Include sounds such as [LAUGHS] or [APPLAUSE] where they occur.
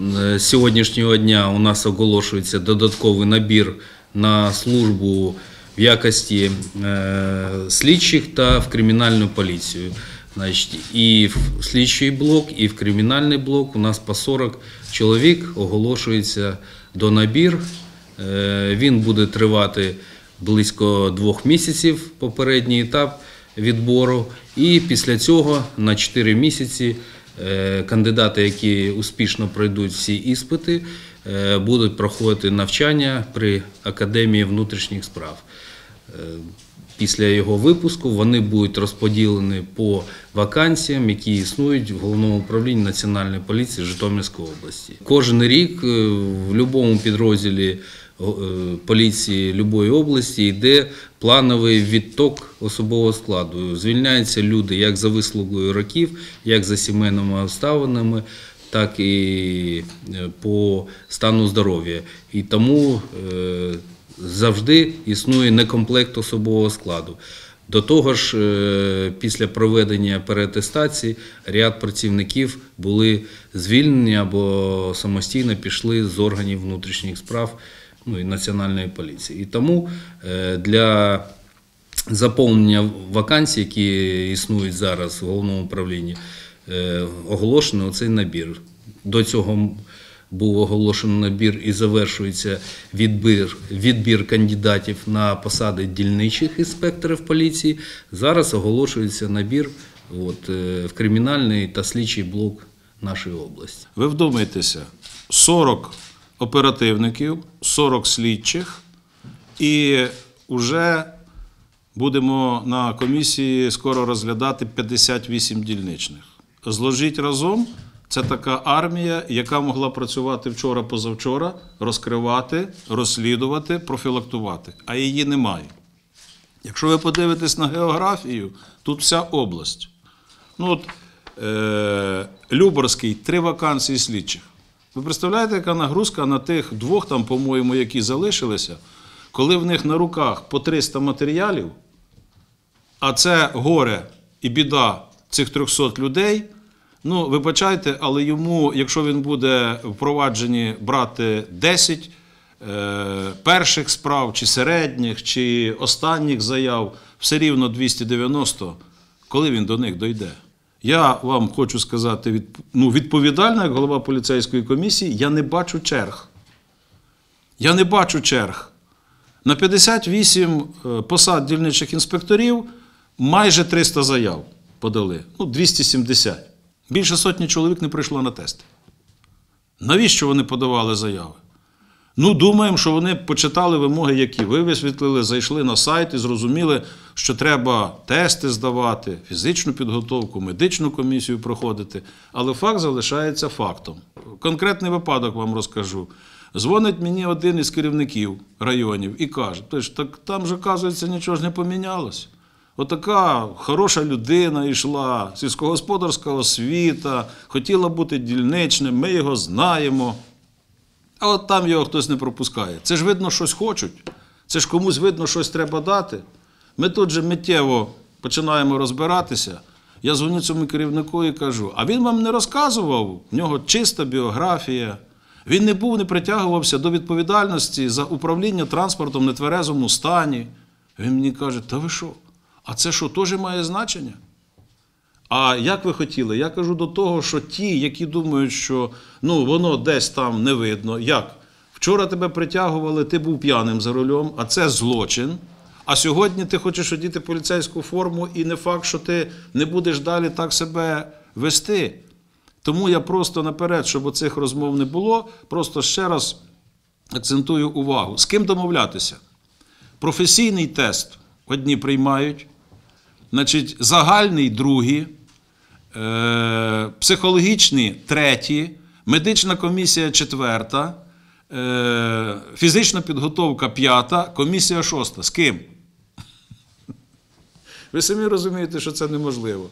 Е, З сьогоднішнього дня у нас оголошується додатковий набір на службу в якості е, слідчих та в кримінальну поліцію. І в слідчий блок, і в кримінальний блок у нас по 40 чоловік оголошується до набір. Е, Він буде тривати близько двох місяців попередній етап відбору. І після цього на 4 місяці е, кандидати, які успішно пройдуть всі іспити, е, будуть проходити навчання при Академії внутрішніх справ. Е, Після його випуску вони будуть розподілені по вакансіям, які існують в головному управлінні Національної поліції Житомирської області. Кожен рік е, в будь-якому підрозділі е, поліції будь-якої області йде плановий відток особового складу. Звільняються люди як за вислугою років, як за сімейними обставинами, так і е, по стану здоров'я. І тому е, завжди існує некомплект особового складу. До того ж, е, після проведення переатестації ряд працівників були звільнені або самостійно пішли з органів внутрішніх справ ну, і Національної поліції. І тому е, для заповнення вакансій, які існують зараз в головному управлінні, е, оголошено цей набір. До цього був оголошений набір і завершується відбір, відбір кандидатів на посади дільничих інспекторів поліції. Зараз оголошується набір от, е, в кримінальний та слідчий блок нашої області. Ви вдумайтеся, 40 оперативників, 40 слідчих, і вже будемо на комісії скоро розглядати 58 дільничних. Зложіть разом. Це така армія, яка могла працювати вчора-позавчора, розкривати, розслідувати, профілактувати, а її немає. Якщо ви подивитесь на географію, тут вся область. Ну от е, Люборський, три вакансії слідчих. Ви представляєте, яка нагрузка на тих двох, там, по-моєму, які залишилися, коли в них на руках по 300 матеріалів, а це горе і біда цих 300 людей. Ну, вибачайте, але йому, якщо він буде впроваджені брати 10 е, перших справ, чи середніх, чи останніх заяв, все рівно 290, коли він до них дойде. Я вам хочу сказати, від, ну, відповідально, як голова поліцейської комісії, я не бачу черг. Я не бачу черг. На 58 е, посад дільничих інспекторів майже 300 заяв подали. Ну, 270. Більше сотні чоловік не прийшло на тести. Навіщо вони подавали заяви? Ну, думаємо, що вони почитали вимоги, які ви висвітлили, зайшли на сайт і зрозуміли, що треба тести здавати, фізичну підготовку, медичну комісію проходити. Але факт залишається фактом. Конкретний випадок вам розкажу. Дзвонить мені один із керівників районів і каже: «Тож, так там же, оказується, нічого ж не помінялось. Отака хороша людина йшла, сільськогосподарська освіта, хотіла бути дільничним, ми його знаємо. А от там його хтось не пропускає. Це ж видно, щось хочуть. Це ж комусь видно, щось треба дати. Ми тут же миттєво починаємо розбиратися. Я дзвоню цьому керівнику і кажу: а він вам не розказував, в нього чиста біографія. Він не був, не притягувався до відповідальності за управління транспортом в нетверезому стані. Він мені каже: Та ви що? А це що, теж має значення? А як ви хотіли? Я кажу до того, що ті, які думають, що ну, воно десь там не видно. Як? Вчора тебе притягували, ти був п'яним за рулем, а це злочин. А сьогодні ти хочеш одіти поліцейську форму, і не факт, що ти не будеш далі так себе вести. Тому я просто наперед, щоб оцих розмов не було, просто ще раз акцентую увагу. З ким домовлятися? Професійний тест одні приймають, значить, загальний другі, е, психологічний третій, медична комісія четверта, е, фізична підготовка п'ята, комісія шоста. З ким? [LAUGHS] Ви самі розумієте, що це неможливо.